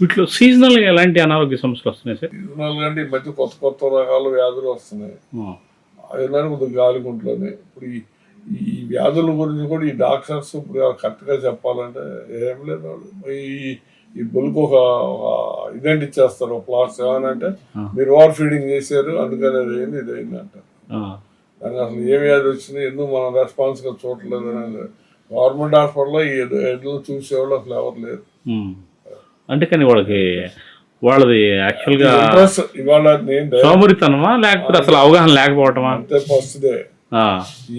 వీటిలో సీజనల్ ఎలాంటి అనారోగ్య సమస్యలు వస్తున్నాయి సార్? సీజనల్ అంటే ఈ మధ్య కొత్త కొత్త రకాల వ్యాధులు వస్తున్నాయి. అవి కొద్దిగా గాలి గుంట్లోనే ఇప్పుడు ఈ ఈ వ్యాధుల గురించి కూడా ఈ డాక్టర్స్ ఇప్పుడు కరెక్ట్గా చెప్పాలంటే ఏం లేదు ఈ ఈ బుల్కి ఒక ఇదేంటి ఇచ్చేస్తారు ప్లాట్స్ ఏమనంటే. మీరు ఓవర్ ఫీడింగ్ చేశారు అందుకని అది అయింది ఇది అయింది అంటారు. దానికి అసలు ఏ వ్యాధి వచ్చింది ఎందుకు మనం రెస్పాన్స్గా చూడలేదు అనేది గవర్నమెంట్ హాస్పిటల్లో ఈ ఎడ్- ఎడ్లు చూసేవాళ్ళు అసలు ఎవరు లేరు. అంటే కానీ వాళ్ళకి వాళ్ళది యాక్చువల్గా సోమరితనమా? లేకపోతే అసలు అవగాహన లేకపోవటమా?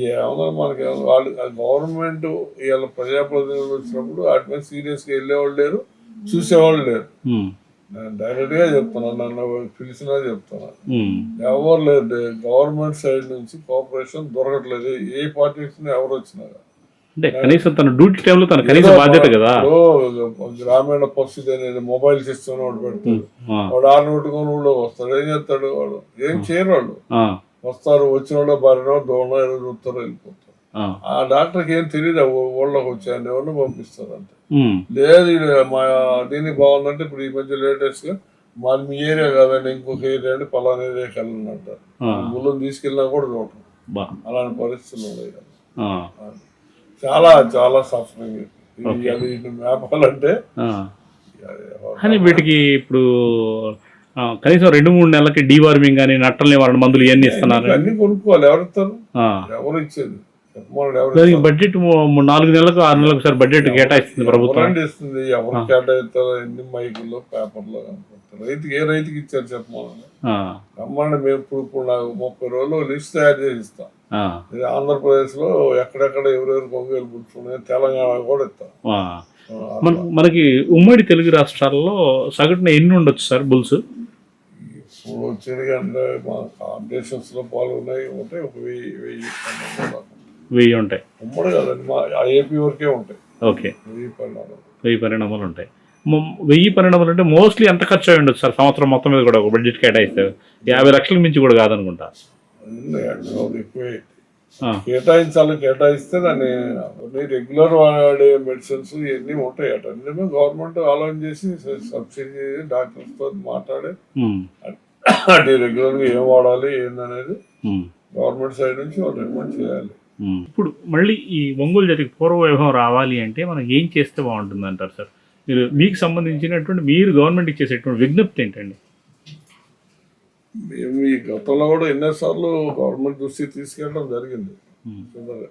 ఏమన్నా మనకి వాళ్ళు గవర్నమెంట్ ఇవాళ ప్రజాప్రతినిధులు వచ్చినప్పుడు వాటి మీద సీరియస్గా వెళ్ళేవాళ్ళు లేరు చూసేవాళ్ళు లేరు. ఉమ్, నేను డైరెక్ట్గా చెప్తున్నాను నన్ను పిలిచినా చెప్తున్నాను ఉమ్, ఎవరు లేదు గవర్నమెంట్ సైడ్ నుంచి కోఆపరేషన్ దొరకట్లేదు. ఏ పార్టీ వచ్చినా ఎవరు వచ్చినా. అంటే కనీసం తన డ్యూటీ టైంలో తన కనీస బాధ్యత కదా? గ్రామీణ పరిస్థితి అనేది మొబైల్ సిస్టమ్ వాడు పెడతాడు వాడు ఆరు నోటుకొని ఊళ్ళో వస్తాడు. ఏం చేస్తాడు వాడు? ఏం చేయరు వాళ్ళు వస్తారు వచ్చిన వాళ్ళు బారినో దోమలో ఏదో చూస్తారు వెళ్ళిపోతారు. ఆ, డాక్టర్కి ఏం తెలియదు ఊళ్ళోకి వచ్చాయని ఎవరిని పంపిస్తారు అంతే. లేదు మా దీనికి బాగుందంటే ఇప్పుడు ఈ మధ్య లేటెస్ట్గా మాది మీ ఏరియా కాదండి ఇంకొక ఏరియా అంటే పలానా ఏరియాకి వెళ్ళండి అంటారు. ఊళ్ళో తీసుకెళ్ళినా కూడా చూడటం అలాంటి పరిస్థితులు ఉన్నాయి కదా. చాలా చాలా సఫరింగ్ అది మేపాలంటే. కానీ వీటికి ఇప్పుడు కనీసం రెండు మూడు నెలలకి డీవార్మింగ్ కానీ నట్టల నివారణ మందులు ఇవన్నీ ఇస్తున్నారు? అన్ని కొనుక్కోవాలి. ఎవరు ఇస్తారు. ఎవరు ఇచ్చేది? దానికి బడ్జెట్ నాలుగు నెలలకు ఆరు నెలలకు సార్ బడ్జెట్ కేటాయిస్తుంది ప్రభుత్వం. ఇస్తుంది ఎవరు కేటాయిస్తారో? ఎన్ని మైకుల్లో పేపర్లో? రైతుకి ఏ రైతుకి ఇచ్చారు చెప్పమని రమ్మని మేము ఇప్పుడు ఇప్పుడు నాకు ముప్పై రోజులు లిస్ట్ తయారు చేసి ఇస్తాం ఇది ఆంధ్రప్రదేశ్లో ఎక్కడెక్కడ ఎవరెవరు కొనుగోలు కూర్చున్నాయి తెలంగాణ కూడా ఇస్తాం. మనకి ఉమ్మడి తెలుగు రాష్ట్రాల్లో సగటున ఎన్ని ఉండొచ్చు సార్ బుల్స్? ఇప్పుడు వచ్చేది అంటే మా కాంపిటీషన్స్లో పాల్గొన్నాయి. ఉంటాయి ఒక వెయ్యి వెయ్యి. వెయ్యి ఉంటాయి. ఉమ్మడి కదండి మా ఏపీ వరకే ఉంటాయి. ఓకే. వెయ్యి పన్నెండు వెయ్యి పరిణామాలు ఉంటాయి. వెయ్యి పరిణామాలు అంటే మోస్ట్లీ ఎంత ఖర్చు అయి ఉండొచ్చు సార్? సంవత్సరం మొత్తం మీద కూడా ఒక బడ్జెట్ కేటాయిస్తే యాభై లక్షలకు మించి కూడా కాదనుకుంటా. ఉన్నాయి అక్కడ ఎక్కువే. ఆ, కేటాయించాలి కేటాయిస్తే దాన్ని రెగ్యులర్ వాడే మెడిసిన్స్ ఇవన్నీ ఉంటాయి అట. అన్నీ గవర్నమెంట్ ఆలోచన చేసి సబ్సిడీ చేసి డాక్టర్స్తో మాట్లాడి అది రెగ్యులర్గా ఏం వాడాలి ఏందనేది గవర్నమెంట్ సైడ్ నుంచి వాళ్ళు రికమెండ్ చేయాలి. ఇప్పుడు మళ్ళీ ఈ ఒంగోలు జాతికి పూర్వ వైభవం రావాలి అంటే మనం ఏం చేస్తే బాగుంటుంది అంటారు సార్? మీరు మీకు సంబంధించినటువంటి మీరు గవర్నమెంట్ ఇచ్చేసేటువంటి విజ్ఞప్తి ఏంటండి? మేము ఈ గతంలో కూడా ఎన్నోసార్లు గవర్నమెంట్ దృష్టికి తీసుకెళ్ళడం జరిగింది. చూడాలి.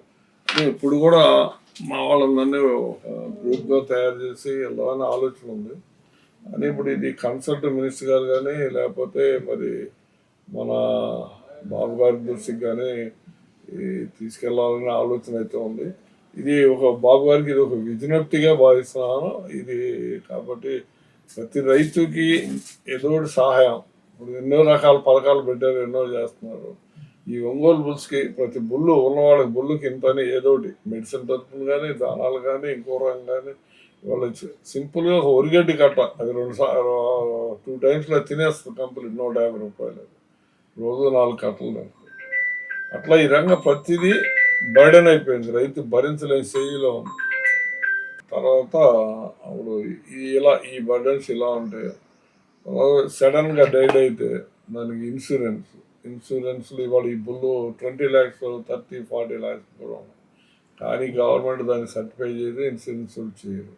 ఇప్పుడు కూడా మా వాళ్ళందరినీ ఒక గ్రూప్గా తయారు చేసి వెళ్ళాలని ఆలోచన ఉంది. కానీ ఇప్పుడు ఇది కన్సల్ట్ మినిస్టర్ గారు కానీ లేకపోతే మరి మన బాబు గారి దృష్టికి కానీ ఈ తీసుకెళ్ళాలనే ఆలోచన అయితే ఉంది. ఇది ఒక బాబు గారికి ఇది ఒక విజ్ఞప్తిగా భావిస్తున్నాను. ఇది కాబట్టి ప్రతి రైతుకి ఏదో ఒకటి సహాయం. ఇప్పుడు ఎన్నో రకాల పథకాలు పెట్టారు ఎన్నో చేస్తున్నారు. ఈ ఒంగోలు బుల్స్కి ప్రతి బుల్లు ఉన్నవాళ్ళకి బుల్లుకి ఇంతని ఏదో ఒకటి మెడిసిన్ తరపున కానీ దానాలు కానీ ఇంకో రకం కానీ వాళ్ళు సింపుల్గా ఒక ఒరిగడ్డి కట్ట. అది రెండు టూ టైమ్స్లో తినేస్తుంది కంప్లీట్ నూట యాభై రూపాయలు. రోజు నాలుగు కట్టలు అట్లా ఈ రంగం ప్రతిదీ బర్డెన్ అయిపోయింది. రైతు భరించలేని శైలిలో ఉంది. తర్వాత అప్పుడు ఇలా ఈ బర్డెన్స్ ఇలా ఉంటాయి సడన్గా డైడ్ అయితే దానికి ఇన్సూరెన్స్. ఇన్సూరెన్స్లు ఇవాళ ఈ బుల్లు twenty lakhs thirty forty lakhs కూడా ఉన్నాయి. కానీ గవర్నమెంట్ దాన్ని సర్టిఫై చేయదు ఇన్సూరెన్స్ చేయరు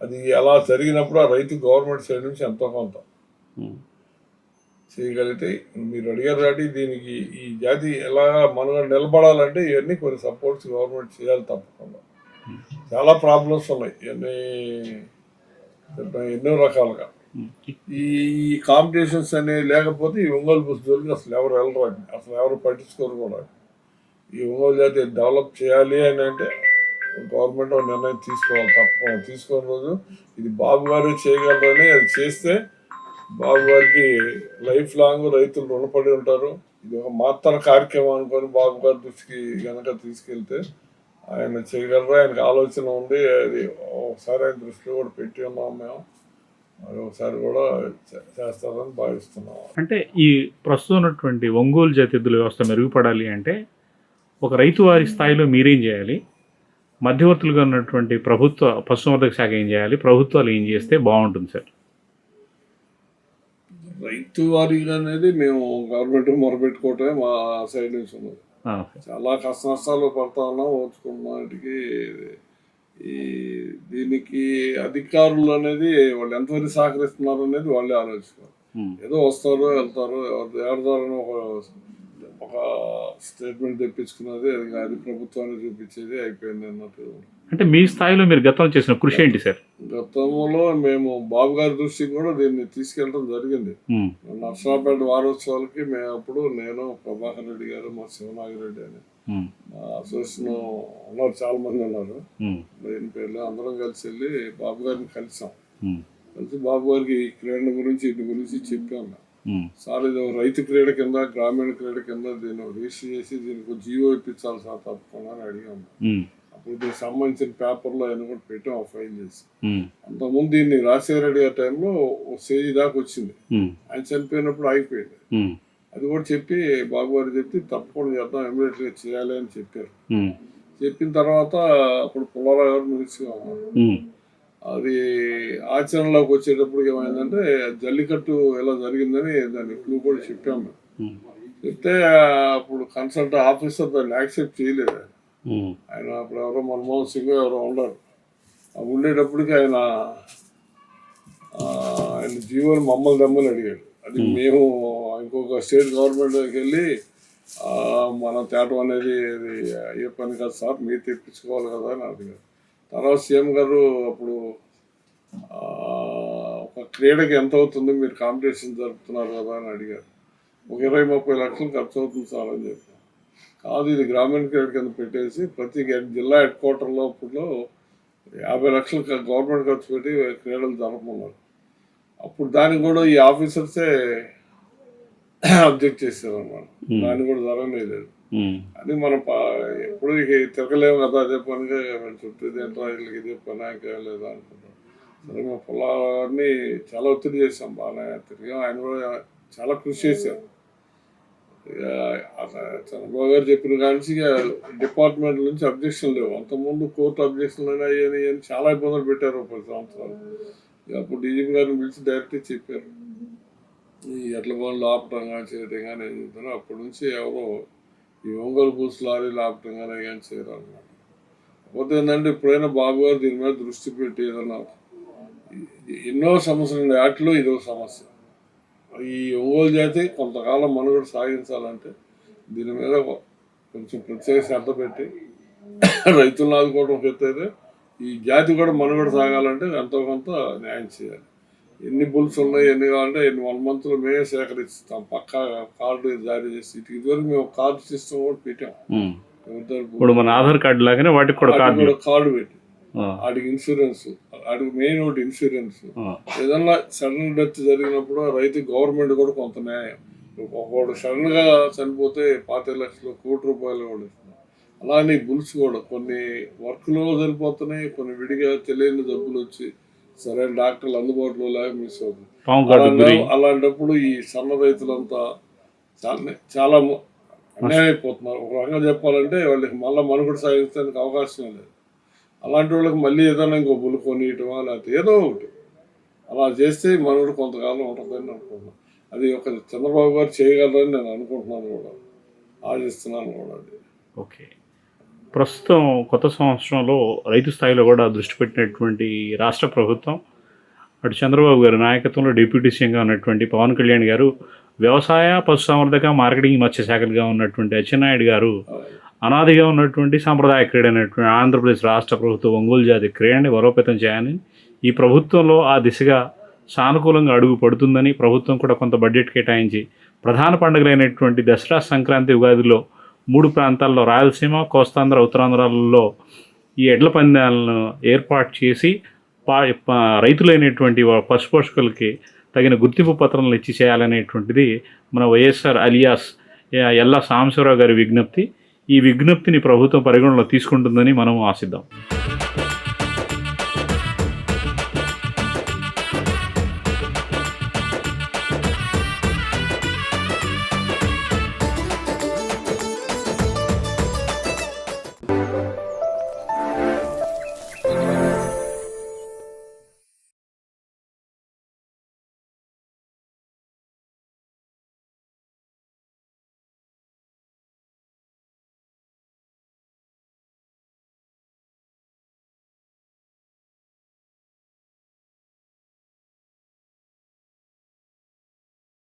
అది అలా జరిగినప్పుడు ఆ రైతు గవర్నమెంట్ సైడ్ నుంచి ఎంతో కొంత. చేయగలిగితే మీరు అడిగారు కాబట్టి దీనికి ఈ జాతి ఎలా మనగా నిలబడాలంటే ఇవన్నీ కొన్ని సపోర్ట్స్ గవర్నమెంట్ చేయాలి తప్పకుండా. చాలా ప్రాబ్లమ్స్ ఉన్నాయి. ఇవన్నీ ఎన్నో రకాలుగా. ఈ కాంపిటీషన్స్ అనేవి లేకపోతే ఈ ఒంగోలు బుస్ జోలికి అసలు ఎవరు వెళ్ళరు అసలు ఎవరు పట్టించుకోరు కూడా. ఈ ఒంగోలు జాతి డెవలప్ చేయాలి అని అంటే గవర్నమెంట్ ఒక నిర్ణయం తీసుకోవాలి తప్పకుండా. తీసుకున్న రోజు ఇది బాబు గారు చేయగలరని అది చేస్తే బాబు గారికి లైఫ్ లాంగ్ రైతులు రుణపడి ఉంటారు. ఇది ఒక మాత్ర కార్యక్రమం అనుకొని బాబు గారి దృష్టికి కనుక తీసుకెళ్తే ఆయన చేయగలరు? ఆయనకు ఆలోచన ఉంది అది ఒకసారి ఆయన దృష్టిలో కూడా పెట్టి ఉన్నాం మేము. మరి ఒకసారి కూడా చేస్తారని భావిస్తున్నాం. అంటే ఈ ప్రస్తుతం ఉన్నటువంటి ఒంగోలు జాతిద్దుల వ్యవస్థ మెరుగుపడాలి అంటే ఒక రైతు వారి స్థాయిలో మీరేం చేయాలి? మధ్యవర్తులుగా ఉన్నటువంటి ప్రభుత్వ పశుసంవర్ధక శాఖ ఏం చేయాలి? ప్రభుత్వాలు ఏం చేస్తే బాగుంటుంది సార్? రైతు వారీగా అనేది మేము గవర్నమెంట్ మొరబెట్టుకోవటమే మా సైడ్ నుంచి ఉన్నది. చాలా కష్ట నష్టాలు పడతా ఉన్నాం. ఓర్చుకున్నాటికి ఈ దీనికి అధికారులు అనేది వాళ్ళు ఎంతవరకు సహకరిస్తున్నారు అనేది వాళ్ళే ఉమ్, ఏదో వస్తారు వెళ్తారు ఎవరి ద్వారా ఒక ఒక స్టేట్మెంట్ తెప్పించుకున్నది అది ప్రభుత్వాన్ని చూపించేది అయిపోయింది అన్నట్టు అంటే మీ స్థాయిలో మీరు గతంలో చేసిన కృషి ఏంటి సార్? గతంలో మేము బాబు గారి దృష్టికి కూడా దీన్ని తీసుకెళ్ళడం జరిగింది. నర్సరాపేట వారోత్సవాలకి మేము అప్పుడు నేను ప్రభాకర్ రెడ్డి గారు మా శివనాగిరెడ్డి అని. అసోసియేషన్ ఉన్నారు చాలా మంది ఉన్నారు లేని పేర్లు అందరం కలిసి వెళ్ళి బాబు గారిని కలిసాం. కలిసి బాబు గారికి ఈ క్రీడ గురించి వీటి గురించి చెప్పాము సార్ ఇది రైతు క్రీడ కింద గ్రామీణ క్రీడ కింద దీన్ని రిజిస్టర్ చేసి దీనికి జీవో ఇప్పించాలి సార్ తప్పకుండా అని అడిగాము ఉమ్, అప్పుడు దీనికి సంబంధించిన పేపర్లో ఆయన కూడా పెట్టాం ఆ ఫైల్ చేసి. ఉమ్, అంతకుముందు దీన్ని రాజశేఖర రెడ్డి గారి టైంలో ఒక స్టేజ్ దాకా వచ్చింది. ఆయన చనిపోయినప్పుడు ఆగిపోయింది. అది కూడా చెప్పి బాబు గారు చెప్పి తప్పకుండా చేద్దాం ఇమీడియట్గా చేయాలి అని చెప్పారు. చెప్పిన తర్వాత అప్పుడు పుల్లారావు గారు మినిస్టర్గా ఉన్నారు అది ఆచరణలోకి వచ్చేటప్పుడు ఏమైందంటే జల్లికట్టు ఎలా జరిగిందని దాన్ని క్లూ కూడా చెప్పాము. చెప్తే అప్పుడు కన్సల్ట్ ఆఫీసర్ దాన్ని యాక్సెప్ట్ చేయలేదు. ఆయన. అప్పుడు ఎవరో మన్మోహన్ సింగ్ ఎవరో ఉన్నారు. ఉండేటప్పటికి ఆయన ఆయన జీవోని మమ్మల్ని దమ్మని అడిగాడు. అది మేము. ఇంకొక స్టేట్ గవర్నమెంట్ దగ్గరికి వెళ్ళి మనం తేటం అనేది అది ఏ పని కాదు సార్ మీరు తెప్పించుకోవాలి కదా అని అడిగారు తర్వాత సీఎం గారు అప్పుడు ఒక క్రీడకి ఎంత అవుతుంది మీరు కాంపిటీషన్ జరుపుతున్నారు కదా అని అడిగారు. ఒక ఇరవై ముప్పై లక్షలు ఖర్చు అవుతుంది సార్ అని చెప్పాను కాదు ఇది గ్రామీణ క్రీడ కింద పెట్టేసి ప్రతి జిల్లా హెడ్ క్వార్టర్లో ఇప్పుడు యాభై లక్షలు గవర్నమెంట్ ఖర్చు పెట్టి క్రీడలు జరపమన్నారు అప్పుడు దానికి కూడా ఈ ఆఫీసర్సే అబ్జెక్ట్ చేశారు అన్నమాట దాన్ని కూడా జరగలేదు. అని అది మనం పా- ఎప్పుడు తిరగలేము కదా అదే పనిగా చుట్టూ తింటా వీళ్ళకి ఇదే పని లేదా అనుకుంటాం. సరే మేము పొలాన్ని చాలా ఒత్తిడి చేసాం బాగా తిరిగాం ఆయన కూడా చాలా కృషి చేశారు. ఇక చంద్రబాబు గారు చెప్పిన కానీ ఇక డిపార్ట్మెంట్ నుంచి అబ్జెక్షన్ లేవు. అంతకుముందు కోర్టు అబ్జెక్షన్లు అయ్యాయి అని చాలా ఇబ్బందులు పెట్టారు ప్రతి పది సంవత్సరాలు. ఇక అప్పుడు డీజీపీ గారిని పిలిచి డైరెక్ట్ చెప్పారు. ఈ ఎట్ల పనులు ఆపటం కానీ చేయడం కానీ అప్పటి నుంచి ఎవరో ఈ ఒంగోలు బూస్ లారీలు ఆపటం కానీ ఏం కాకపోతే ఏంటంటే ఎప్పుడైనా బాబు గారు దీని మీద దృష్టి పెట్టి ఏదన్నా ఎన్నో సమస్యలు ఉన్నాయి. వాటిలో ఇదో సమస్య. ఈ ఒంగోలు జాతి కొంతకాలం మనుగడ సాగించాలంటే దీని మీద కొంచెం ప్రత్యేక శ్రద్ధ పెట్టి రైతులను ఆదుకోవడం ఒక అయితే ఈ జాతి కూడా మనుగడ సాగాలంటే ఎంతో కొంత న్యాయం చేయాలి. ఎన్ని బుల్స్ ఉన్నాయి ఎన్ని కావాలంటే ఎన్ని వన్ మంత్లో మేమే సేకరిస్తాం. పక్కా కార్డు జారీ చేసి ఇదివరకు మేము కార్డు సిస్టమ్ కూడా పెట్టాం. ఇప్పుడు మన ఆధార్ కార్డు లాగానే వాటికి కూడా కార్డు కార్డు పెట్టి. వాటికి ఇన్సూరెన్స్ వాటికి మెయిన్ ఒకటి ఇన్సూరెన్స్. ఏదన్నా సడన్ డెత్ జరిగినప్పుడు రైతు గవర్నమెంట్ కూడా కొంత న్యాయం. ఒకడు సడన్గా చనిపోతే పాతిక లక్షలు కోటి రూపాయలు కూడా అలానే బుల్స్ కూడా కొన్ని వర్క్లో సరిపోతున్నాయి కొన్ని విడిగా తెలియని జబ్బులు వచ్చి సరైన డాక్టర్లు అందుబాటులో లేక మిస్ అవుతుంది అలాంటప్పుడు ఈ సన్న రైతులంతా చాలా చాలా అన్యాయం అయిపోతున్నారు ఒక రకంగా చెప్పాలంటే వాళ్ళకి మళ్ళీ మనుగడ సాగించడానికి అవకాశం లేదు. అలాంటి వాళ్ళకి మళ్ళీ ఏదైనా ఇంకో బుల్ కొనియటమా లేకపోతే ఏదో ఒకటి. అలా చేస్తే మనుగడ కొంతకాలం ఉంటుందని అనుకుంటున్నాను. అది ఒక చంద్రబాబు గారు చేయగలరని నేను అనుకుంటున్నాను కూడా. ఆశిస్తున్నాను కూడా అది. ఓకే. ప్రస్తుతం కొత్త సంవత్సరంలో రైతు స్థాయిలో కూడా దృష్టి పెట్టినటువంటి రాష్ట్ర ప్రభుత్వం అటు చంద్రబాబు గారి నాయకత్వంలో డిప్యూటీ సీఎంగా ఉన్నటువంటి పవన్ కళ్యాణ్ గారు వ్యవసాయ పశుసంవర్ధక మార్కెటింగ్ మత్స్య శాఖలుగా ఉన్నటువంటి అచ్చెన్నాయుడు గారు అనాదిగా ఉన్నటువంటి సాంప్రదాయ క్రీడ అయినటువంటి ఆంధ్రప్రదేశ్ రాష్ట్ర ప్రభుత్వం ఒంగోలు జాతి క్రీడని బలోపేతం చేయాలని ఈ ప్రభుత్వంలో ఆ దిశగా సానుకూలంగా అడుగు పడుతుందని ప్రభుత్వం కూడా కొంత బడ్జెట్ కేటాయించి ప్రధాన పండుగలైనటువంటి దసరా సంక్రాంతి ఉగాదిలో మూడు ప్రాంతాల్లో రాయలసీమ కోస్తాంధ్ర ఉత్తరాంధ్రాలలో ఈ ఎడ్ల పందాలను ఏర్పాటు చేసి పా రైతులైనటువంటి పశుపోషకులకి తగిన గుర్తింపు పత్రాలను ఇచ్చి చేయాలనేటువంటిది మన వైఎస్ఆర్ అలియాస్ ఎల్లా సాంబశివరావు గారి విజ్ఞప్తి. ఈ విజ్ఞప్తిని ప్రభుత్వం పరిగణలో తీసుకుంటుందని మనం ఆశిద్దాం.